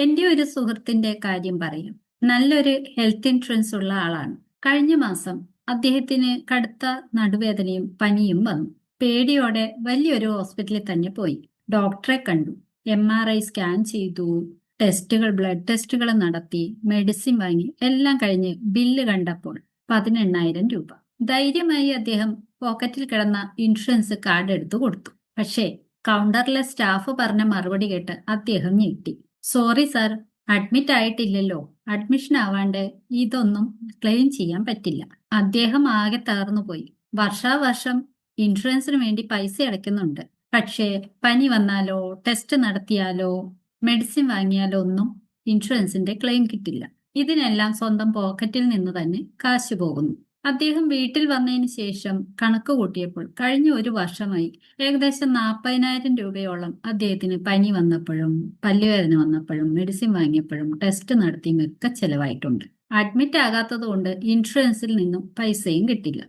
എന്റെ ഒരു സുഹൃത്തിന്റെ കാര്യം പറയാം. നല്ലൊരു ഹെൽത്ത് ഇൻഷുറൻസ് ഉള്ള ആളാണ്. കഴിഞ്ഞ മാസം അദ്ദേഹത്തിന് കടുത്ത നടുവേദനയും പനിയും വന്നു. പേടിയോടെ വലിയൊരു ഹോസ്പിറ്റലിൽ തന്നെ പോയി. ഡോക്ടറെ കണ്ടു. എം ആർ ഐ സ്കാൻ ചെയ്തു. ടെസ്റ്റുകൾ ബ്ലഡ് ടെസ്റ്റുകൾ നടത്തി. മെഡിസിൻ വാങ്ങി. എല്ലാം കഴിഞ്ഞ് ബില്ല് കണ്ടപ്പോൾ പതിനെണ്ണായിരം രൂപ. ധൈര്യമായി അദ്ദേഹം പോക്കറ്റിൽ കിടന്ന ഇൻഷുറൻസ് കാർഡ് എടുത്തു കൊടുത്തു. പക്ഷേ കൗണ്ടറിലെ സ്റ്റാഫ് പറഞ്ഞ മറുപടി കേട്ട് അദ്ദേഹം ഞെട്ടി. സോറി സർ അഡ്മിറ്റ് ആയിട്ടില്ലല്ലോ. അഡ്മിഷൻ ആവാണ്ട് ഇതൊന്നും ക്ലെയിം ചെയ്യാൻ പറ്റില്ല. അദ്ദേഹം ആകെ തകർന്നു പോയി. വർഷാവർഷം ഇൻഷുറൻസിന് വേണ്ടി പൈസ അടയ്ക്കുന്നുണ്ട്. പക്ഷേ പനി വന്നാലോ ടെസ്റ്റ് നടത്തിയാലോ മെഡിസിൻ വാങ്ങിയാലോ ഒന്നും ഇൻഷുറൻസിന്റെ ക്ലെയിം കിട്ടില്ല. ഇതിനെല്ലാം സ്വന്തം പോക്കറ്റിൽ നിന്ന് തന്നെ കാശ് പോകുന്നു. അദ്ദേഹം വീട്ടിൽ വന്നതിന് ശേഷം കണക്ക് കൂട്ടിയപ്പോൾ കഴിഞ്ഞ ഒരു വർഷമായി ഏകദേശം നാൽപ്പതിനായിരം രൂപയോളം അദ്ദേഹത്തിന് പനി വന്നപ്പോഴും പല്ലുവേദന വന്നപ്പോഴും മെഡിസിൻ വാങ്ങിയപ്പോഴും ടെസ്റ്റ് നടത്തിയും ഒക്കെ ചെലവായിട്ടുണ്ട്. അഡ്മിറ്റ് ആകാത്തത് കൊണ്ട് ഇൻഷുറൻസിൽ നിന്നും പൈസയും കിട്ടില്ല.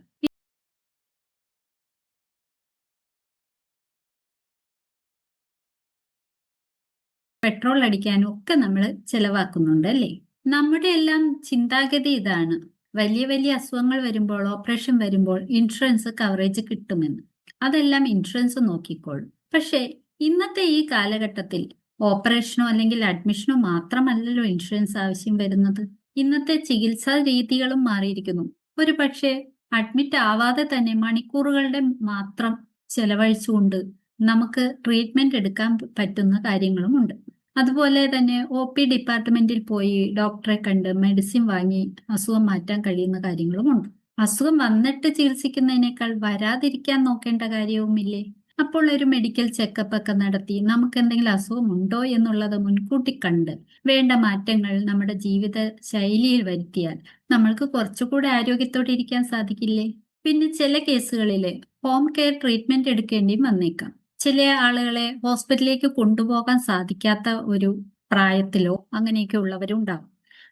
പെട്രോൾ അടിക്കാനും ഒക്കെ നമ്മൾ ചെലവാക്കുന്നുണ്ട് അല്ലേ? നമ്മുടെ എല്ലാം ചിന്താഗതി ഇതാണ്. വലിയ വലിയ അസുഖങ്ങൾ വരുമ്പോൾ ഓപ്പറേഷൻ വരുമ്പോൾ ഇൻഷുറൻസ് കവറേജ് കിട്ടുമെന്ന്. അതെല്ലാം ഇൻഷുറൻസ് നോക്കിക്കോളും. പക്ഷേ ഇന്നത്തെ ഈ കാലഘട്ടത്തിൽ ഓപ്പറേഷനോ അല്ലെങ്കിൽ അഡ്മിഷനോ മാത്രമല്ലല്ലോ ഇൻഷുറൻസ് ആവശ്യം വരുന്നത്. ഇന്നത്തെ ചികിത്സാ രീതികളും മാറിയിരിക്കുന്നു. ഒരു പക്ഷേ അഡ്മിറ്റ് ആവാതെ തന്നെ മണിക്കൂറുകളുടെ മാത്രം ചെലവഴിച്ചുകൊണ്ട് നമുക്ക് ട്രീറ്റ്മെന്റ് എടുക്കാൻ പറ്റുന്ന കാര്യങ്ങളുമുണ്ട്. അതുപോലെ തന്നെ ഒ പി ഡിപ്പാർട്ട്മെന്റിൽ പോയി ഡോക്ടറെ കണ്ട് മെഡിസിൻ വാങ്ങി അസുഖം മാറ്റാൻ കഴിയുന്ന കാര്യങ്ങളുമുണ്ട് അസുഖം വന്നിട്ട് ചികിത്സിക്കുന്നതിനേക്കാൾ വരാതിരിക്കാൻ നോക്കേണ്ട കാര്യവുമില്ലേ? അപ്പോൾ ഒരു മെഡിക്കൽ ചെക്കപ്പ് ഒക്കെ നടത്തി നമുക്ക് എന്തെങ്കിലും അസുഖം ഉണ്ടോ എന്നുള്ളത് മുൻകൂട്ടി കണ്ട് വേണ്ട മാറ്റങ്ങൾ നമ്മുടെ ജീവിത ശൈലിയിൽ വരുത്തിയാൽ നമ്മൾക്ക് കുറച്ചുകൂടെ ആരോഗ്യത്തോടെ ഇരിക്കാൻ സാധിക്കില്ലേ? പിന്നെ ചില കേസുകളിൽ ഹോം കെയർ ട്രീറ്റ്മെന്റ് എടുക്കേണ്ടിയും വന്നേക്കാം. ചില ആളുകളെ ഹോസ്പിറ്റലിലേക്ക് കൊണ്ടുപോകാൻ സാധിക്കാത്ത ഒരു പ്രായത്തിലോ അങ്ങനെയൊക്കെ ഉള്ളവരും ഉണ്ടാകും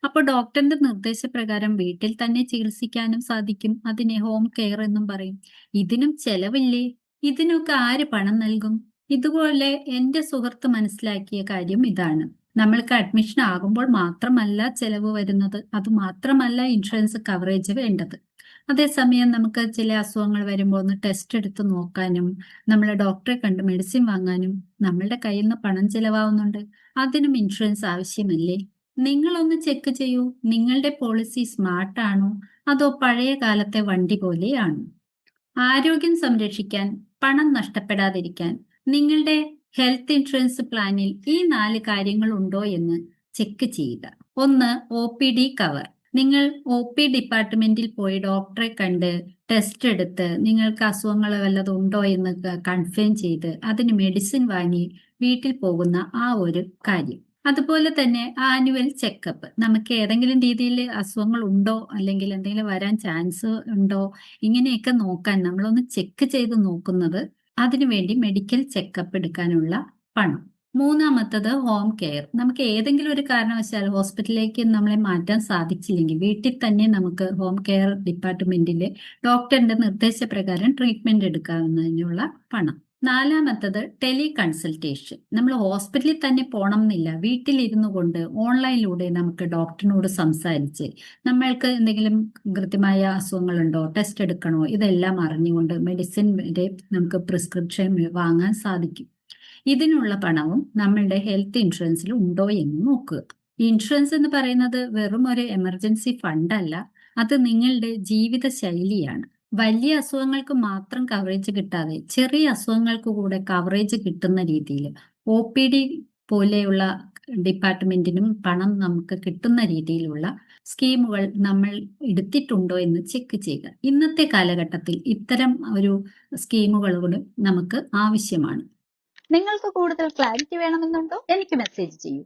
അപ്പോൾ ഡോക്ടറിന്റെ നിർദ്ദേശപ്രകാരം വീട്ടിൽ തന്നെ ചികിത്സിക്കാനും സാധിക്കും. അതിനെ ഹോം കെയർ എന്നും പറയും. ഇതിനും ചെലവില്ലേ? ഇതിനൊക്കെ ആര് പണം നൽകും? ഇതുപോലെ എന്റെ സുഹൃത്ത് മനസ്സിലാക്കിയ കാര്യം ഇതാണ്. നമ്മൾക്ക് അഡ്മിഷൻ ആകുമ്പോൾ മാത്രമല്ല ചെലവ് വരുന്നത്. അത് മാത്രമല്ല ഇൻഷുറൻസ് കവറേജ് വേണ്ടത്. അതേസമയം നമുക്ക് ചില അസുഖങ്ങൾ വരുമ്പോൾ ഒന്ന് ടെസ്റ്റ് എടുത്ത് നോക്കാനും നമ്മളെ ഡോക്ടറെ കണ്ട് മെഡിസിൻ വാങ്ങാനും നമ്മളുടെ കയ്യിൽ നിന്ന് പണം ചിലവാവുന്നുണ്ട്. അതിനും ഇൻഷുറൻസ് ആവശ്യമല്ലേ? നിങ്ങളൊന്ന് ചെക്ക് ചെയ്യൂ. നിങ്ങളുടെ പോളിസി സ്മാർട്ട് ആണോ? അതോ പഴയ കാലത്തെ വണ്ടി പോലെയാണോ? ആരോഗ്യം സംരക്ഷിക്കാൻ പണം നഷ്ടപ്പെടാതിരിക്കാൻ നിങ്ങളുടെ ഹെൽത്ത് ഇൻഷുറൻസ് പ്ലാനിൽ ഈ നാല് കാര്യങ്ങൾ ഉണ്ടോ എന്ന് ചെക്ക് ചെയ്യുക. ഒന്ന് ഒ പി ഡി കവർ നിങ്ങൾ ഒ പി ഡിപ്പാർട്ട്മെന്റിൽ പോയി ഡോക്ടറെ കണ്ട് ടെസ്റ്റ് എടുത്ത് നിങ്ങൾക്ക് അസുഖങ്ങൾ വല്ലതും ഉണ്ടോ എന്ന് കൺഫേം ചെയ്ത് അതിന് മെഡിസിൻ വാങ്ങി വീട്ടിൽ പോകുന്ന ആ ഒരു കാര്യം. അതുപോലെ തന്നെ ആനുവൽ ചെക്കപ്പ് നമുക്ക് ഏതെങ്കിലും രീതിയിൽ അസുഖങ്ങൾ ഉണ്ടോ? അല്ലെങ്കിൽ എന്തെങ്കിലും വരാൻ ചാൻസ് ഉണ്ടോ? ഇങ്ങനെയൊക്കെ നോക്കാൻ നമ്മളൊന്ന് ചെക്ക് ചെയ്ത് നോക്കുന്നത്. അതിനുവേണ്ടി മെഡിക്കൽ ചെക്കപ്പ് എടുക്കാനുള്ള പണം. മൂന്നാമത്തത് ഹോം കെയർ നമുക്ക് ഏതെങ്കിലും ഒരു കാരണവശാൽ ഹോസ്പിറ്റലിലേക്ക് നമ്മളെ മാറ്റാൻ സാധിച്ചില്ലെങ്കിൽ വീട്ടിൽ തന്നെ നമുക്ക് ഹോം കെയർ ഡിപ്പാർട്ട്മെന്റിലെ ഡോക്ടറിന്റെ നിർദ്ദേശപ്രകാരം ട്രീറ്റ്മെന്റ് എടുക്കാവുന്നതിനുള്ള പണം. നാലാമത്തത് ടെലി കൺസൾട്ടേഷൻ നമ്മൾ ഹോസ്പിറ്റലിൽ തന്നെ പോകണം എന്നില്ല വീട്ടിലിരുന്നു കൊണ്ട് ഓൺലൈനിലൂടെ നമുക്ക് ഡോക്ടറിനോട് സംസാരിച്ച് നമ്മൾക്ക് എന്തെങ്കിലും കൃത്യമായ അസുഖങ്ങളുണ്ടോ ടെസ്റ്റ് എടുക്കണോ ഇതെല്ലാം അറിഞ്ഞുകൊണ്ട് മെഡിസിൻ വരെ നമുക്ക് പ്രിസ്ക്രിപ്ഷൻ വാങ്ങാൻ സാധിക്കും. ഇതിനുള്ള പണവും നമ്മളുടെ ഹെൽത്ത് ഇൻഷുറൻസിൽ ഉണ്ടോ എന്ന് നോക്കുക ഇൻഷുറൻസ് എന്ന് പറയുന്നത് വെറും ഒരു എമർജൻസി ഫണ്ട് അല്ല. അത് നിങ്ങളുടെ ജീവിത ശൈലിയാണ്. വലിയ അസുഖങ്ങൾക്ക് മാത്രം കവറേജ് കിട്ടാതെ ചെറിയ അസുഖങ്ങൾക്ക് കൂടെ കവറേജ് കിട്ടുന്ന രീതിയിൽ ഒ പി ഡി പോലെയുള്ള ഡിപ്പാർട്ട്മെന്റിനും പണം നമുക്ക് കിട്ടുന്ന രീതിയിലുള്ള സ്കീമുകൾ നമ്മൾ എടുത്തിട്ടുണ്ടോ എന്ന് ചെക്ക് ചെയ്യുക. ഇന്നത്തെ കാലഘട്ടത്തിൽ ഇത്തരം ഒരു സ്കീമുകളോട് നമുക്ക് ആവശ്യമാണ്. നിങ്ങൾക്ക് കൂടുതൽ ക്ലാരിറ്റി വേണമെന്നുണ്ടോ? എനിക്ക് മെസ്സേജ് ചെയ്യൂ.